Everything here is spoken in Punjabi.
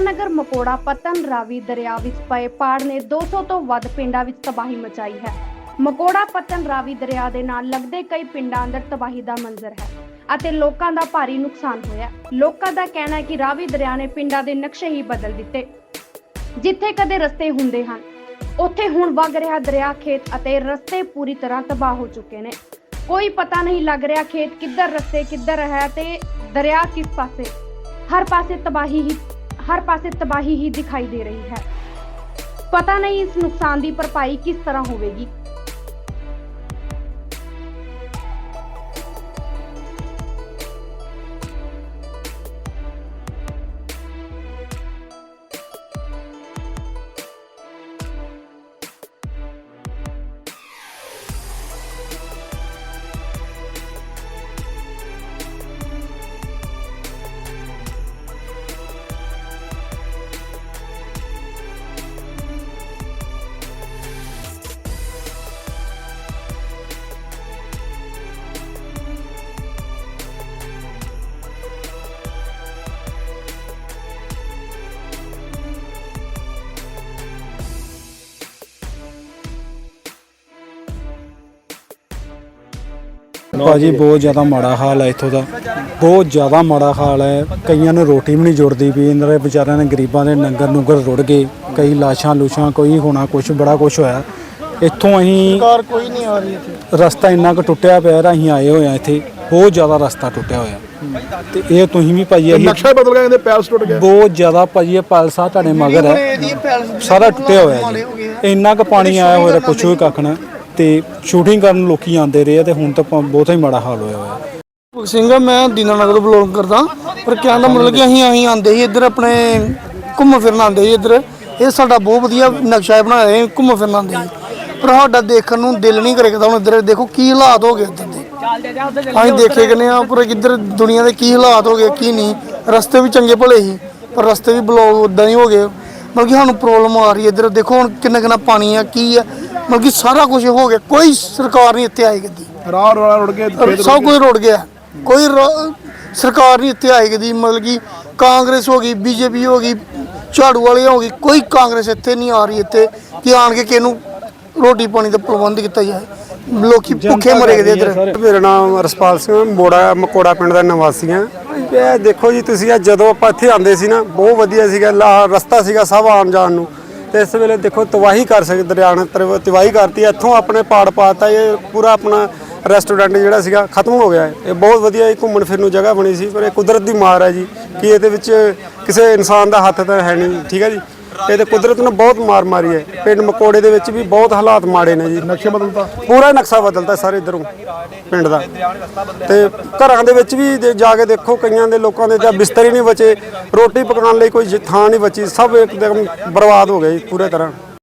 ਦੀਨਾਨਗਰ ਮਕੋੜਾ ਪਤਨ ਰਾਵੀ ਦਰਿਆ ਵਿੱਚ ਪਏ ਪਾੜ ਨੇ 200 ਤੋਂ ਵੱਧ ਪਿੰਡਾਂ ਵਿੱਚ ਤਬਾਹੀ ਮਚਾਈ ਹੈ। ਮਕੋੜਾ ਪਤਨ ਰਾਵੀ ਦਰਿਆ ਦੇ ਨਾਲ ਲੱਗਦੇ ਕਈ ਪਿੰਡਾਂ ਅੰਦਰ ਤਬਾਹੀ ਦਾ ਮੰਜ਼ਰ ਹੈ ਅਤੇ ਲੋਕਾਂ ਦਾ ਭਾਰੀ ਨੁਕਸਾਨ ਹੋਇਆ ਲੋਕਾਂ ਦਾ ਕਹਿਣਾ ਹੈ ਕਿ ਰਾਵੀ ਦਰਿਆ ਨੇ ਪਿੰਡਾਂ ਦੇ ਨਕਸ਼ੇ ਹੀ ਬਦਲ ਦਿੱਤੇ। ਜਿੱਥੇ ਕਦੇ ਰਸਤੇ ਹੁੰਦੇ ਹਨ, ਉੱਥੇ ਹੁਣ ਵਗ ਰਿਹਾ ਦਰਿਆ ਖੇਤ ਅਤੇ ਰਸਤੇ ਪੂਰੀ ਤਰ੍ਹਾਂ ਤਬਾਹ ਹੋ ਚੁੱਕੇ ਨੇ। ਕੋਈ ਪਤਾ ਨਹੀਂ ਲੱਗ ਰਿਹਾ ਖੇਤ ਕਿੱਧਰ ਰਸਤੇ ਕਿੱਧਰ ਹੈ ਤੇ ਦਰਿਆ ਕਿਸ ਪਾਸੇ। ਹਰ ਪਾਸੇ ਤਬਾਹੀ ਹੀ ਹਰ ਪਾਸੇ ਤਬਾਹੀ ਹੀ ਦਿਖਾਈ ਦੇ ਰਹੀ ਹੈ। ਪਤਾ ਨਹੀਂ ਇਸ ਨੁਕਸਾਨ ਦੀ ਭਰਪਾਈ ਕਿਸ ਤਰ੍ਹਾਂ ਹੋਵੇਗੀ। ਭਾਜੀ ਬਹੁਤ ਜ਼ਿਆਦਾ ਮਾੜਾ ਹਾਲ ਹੈ ਇੱਥੋਂ ਦਾ। ਬਹੁਤ ਜ਼ਿਆਦਾ ਮਾੜਾ ਹਾਲ ਹੈ ਕਈਆਂ ਨੂੰ ਰੋਟੀ ਵੀ ਨਹੀਂ ਜੁੜਦੀ ਵੀ ਇਹਨਾਂ ਦੇ ਵਿਚਾਰਿਆਂ ਨੇ ਗਰੀਬਾਂ ਦੇ ਨੰਗਰ ਨੁੰਗਰ ਰੁੜ ਗਏ। ਕਈ ਲਾਸ਼ਾਂ ਲੂਸ਼ਾਂ ਕੋਈ ਹੋਣਾ ਕੁਛ ਬੜਾ ਕੁਛ ਹੋਇਆ। ਇੱਥੋਂ ਅਸੀਂ ਕਾਰ ਕੋਈ ਨਹੀਂ ਆ ਰਹੀ ਇੱਥੇ। ਰਸਤਾ ਇੰਨਾ ਕੁ ਟੁੱਟਿਆ ਪਿਆ ਰ ਅਸੀਂ ਆਏ ਹੋਏ ਆ ਇੱਥੇ। ਬਹੁਤ ਜ਼ਿਆਦਾ ਰਸਤਾ ਟੁੱਟਿਆ ਹੋਇਆ। ਤੇ ਇਹ ਤੁਸੀਂ ਵੀ ਭਾਜੀ ਅਸੀਂ ਨਕਸ਼ਾ ਬਦਲ ਗਿਆ ਕਹਿੰਦੇ ਪੈਲਸ ਟੁੱਟ ਗਿਆ। ਬਹੁਤ ਜ਼ਿਆਦਾ ਭਾਜੀ ਇਹ ਪਾਲਸਾ ਤੁਹਾਡੇ ਮਗਰ ਹੈ ਸਾਰਾ ਟੁੱਟਿਆ ਹੋਇਆ ਜੀ। ਇੰਨਾ ਕੁ ਪਾਣੀ ਆਇਆ ਹੋਇਆ ਪੁੱਛੋ ਹੀ ਕੱਖ ਨਾ। ਤੇ ਸ਼ੂਟਿੰਗ ਕਰਨ ਲੋਕੀ ਆਉਂਦੇ ਰਹੇ ਆ ਤੇ ਹੁਣ ਤਾਂ ਬਹੁਤ ਹੀ ਮਾੜਾ ਹਾਲ ਹੋਇਆ ਹੋਇਆ। ਭਗਤ ਸਿੰਘ, ਮੈਂ ਦੀਨਾਨਗਰ ਤੋਂ ਬਲੌਗ ਕਰਦਾ, ਪਰ ਕਹਿਣ ਦਾ ਮਤਲਬ ਕਿ ਅਸੀਂ ਅਸੀਂ ਆਂਦੇ ਸੀ, ਇੱਧਰ ਆਪਣੇ ਘੁੰਮ ਫਿਰਨ ਆਂਦੇ ਸੀ ਇੱਧਰ। ਇਹ ਸਾਡਾ ਬਹੁਤ ਵਧੀਆ ਨਕਸ਼ਾ ਹੈ ਬਣਾਇਆ ਹੈ ਘੁੰਮ ਫਿਰਨ ਆਂਦੇ ਸੀ। ਪਰ ਸਾਡਾ ਦੇਖਣ ਨੂੰ ਦਿਲ ਨਹੀਂ ਕਰੇਗਾ ਹੁਣ ਇੱਧਰ। ਦੇਖੋ ਕੀ ਹਾਲਾਤ ਹੋ ਗਏ ਇੱਧਰ ਦੇ। ਅਸੀਂ ਦੇਖੇ ਕਿਨੇ ਆ ਪਰ ਇੱਧਰ ਦੁਨੀਆ ਦੇ ਕੀ ਹਾਲਾਤ ਹੋ ਗਏ, ਕੀ ਨਹੀਂ। ਰਸਤੇ ਵੀ ਚੰਗੇ ਭਲੇ ਸੀ, ਪਰ ਰਸਤੇ ਵੀ ਬਲੌਕ ਉਦਾਂ ਹੀ ਹੋ ਗਏ। ਮਤਲਬ ਕਿ ਸਾਨੂੰ ਪ੍ਰੋਬਲਮ ਆ ਰਹੀ ਹੈ ਇੱਧਰ। ਦੇਖੋ ਹੁਣ ਕਿੰਨਾ ਕਿੰਨਾ ਪਾਣੀ ਆ, ਕੀ ਆ। ਮਤਲਬ ਕਿ ਸਾਰਾ ਕੁਝ ਹੋ ਗਿਆ। ਕੋਈ ਸਰਕਾਰ ਨਹੀਂ ਇੱਥੇ ਆਈ ਕਦੀ। ਰਾਹ ਰੋਲਾ ਰੁੜ ਕੇ ਸਭ ਕੁਝ ਰੁੜ ਗਿਆ। ਕੋਈ ਰ- ਸਰਕਾਰ ਨਹੀਂ ਇੱਥੇ ਆਈ ਕਦੀ। ਮਤਲਬ ਕਿ ਕਾਂਗਰਸ ਹੋ ਗਈ ਬੀਜੇਪੀ ਹੋ ਗਈ ਝਾੜੂ ਵਾਲੇ ਹੋ ਗਈ ਕੋਈ ਕਾਂਗਰਸ ਇੱਥੇ ਨਹੀਂ ਆ ਰਹੀ ਇੱਥੇ ਕਿ ਆਣ ਕੇ ਕਿਹਨੂੰ ਰੋਟੀ ਪਾਣੀ ਦਾ ਪ੍ਰਬੰਧ ਕੀਤਾ ਜਾਏ। ਲੋਕੀ ਭੁੱਖੇ ਮਰੇ ਗਏ ਇੱਧਰ। ਮੇਰਾ ਨਾਮ ਰਸਪਾਲ ਸਿੰਘ ਮੋੜਾ ਮਕੋੜਾ ਪਿੰਡ ਦਾ ਨਿਵਾਸੀ ਹਾਂ। ਇਹ ਦੇਖੋ ਜੀ ਤੁਸੀਂ ਜਦੋਂ ਆਪਾਂ ਇੱਥੇ ਆਂਦੇ ਸੀ ਨਾ ਬਹੁਤ ਵਧੀਆ ਸੀਗਾ ਲਾ ਰਸਤਾ ਸੀਗਾ ਸਭ ਆਉਣ ਜਾਣ ਨੂੰ। ਤੇ ਇਸ ਵੇਲੇ ਦੇਖੋ ਤਬਾਹੀ ਕਰ ਸਕਦੇ ਦਰਿਆ ਨੇ, ਤਰ- ਤਬਾਹੀ ਕਰਤੀ, ਇੱਥੋਂ ਆਪਣੇ ਪਾੜ ਪਾਤਾ, ਇਹ ਪੂਰਾ ਆਪਣਾ ਰੈਸਟੋਰੈਂਟ ਜਿਹੜਾ ਸੀਗਾ ਖਤਮ ਹੋ ਗਿਆ ਹੈ। ਇਹ ਬਹੁਤ ਵਧੀਆ ਇਹ ਘੁੰਮਣ ਫਿਰਨ ਨੂੰ ਜਗ੍ਹਾ ਬਣੀ ਸੀ, ਪਰ ਇਹ ਕੁਦਰਤ ਦੀ ਮਾਰ ਹੈ ਜੀ, ਕਿ ਇਹਦੇ ਵਿੱਚ ਕਿਸੇ ਇਨਸਾਨ ਦਾ ਹੱਥ ਤਾਂ ਹੈ ਨਹੀਂ, ਠੀਕ ਹੈ ਜੀ। ਇਹ ਤੇ ਕੁਦਰਤ ਨੇ ਬਹੁਤ ਮਾਰ ਮਾਰੀ ਹੈ। ਪਿੰਡ ਮਕੋੜੇ ਦੇ ਵਿੱਚ ਵੀ ਬਹੁਤ ਹਾਲਾਤ ਮਾੜੇ ਨੇ ਜੀ। ਨਕਸ਼ਾ ਬਦਲਤਾ? ਪੂਰਾ ਨਕਸ਼ਾ ਬਦਲਦਾ ਸਾਰੇ ਇਧਰੋਂ ਪਿੰਡ ਦਾ। ਤੇ ਘਰਾਂ ਦੇ ਵਿੱਚ ਵੀ ਜੇ ਜਾ ਕੇ ਦੇਖੋ ਕਈਆਂ ਦੇ ਲੋਕਾਂ ਦੇ ਤਾਂ ਬਿਸਤਰ ਹੀ ਨਹੀਂ ਬਚੇ। ਰੋਟੀ ਪਕਾਉਣ ਲਈ ਕੋਈ ਥਾਂ ਨਹੀਂ ਬਚੀ। ਸਭ ਇੱਕਦਮ ਬਰਬਾਦ ਹੋ ਗਏ ਜੀ ਪੂਰੇ ਤਰ੍ਹਾਂ।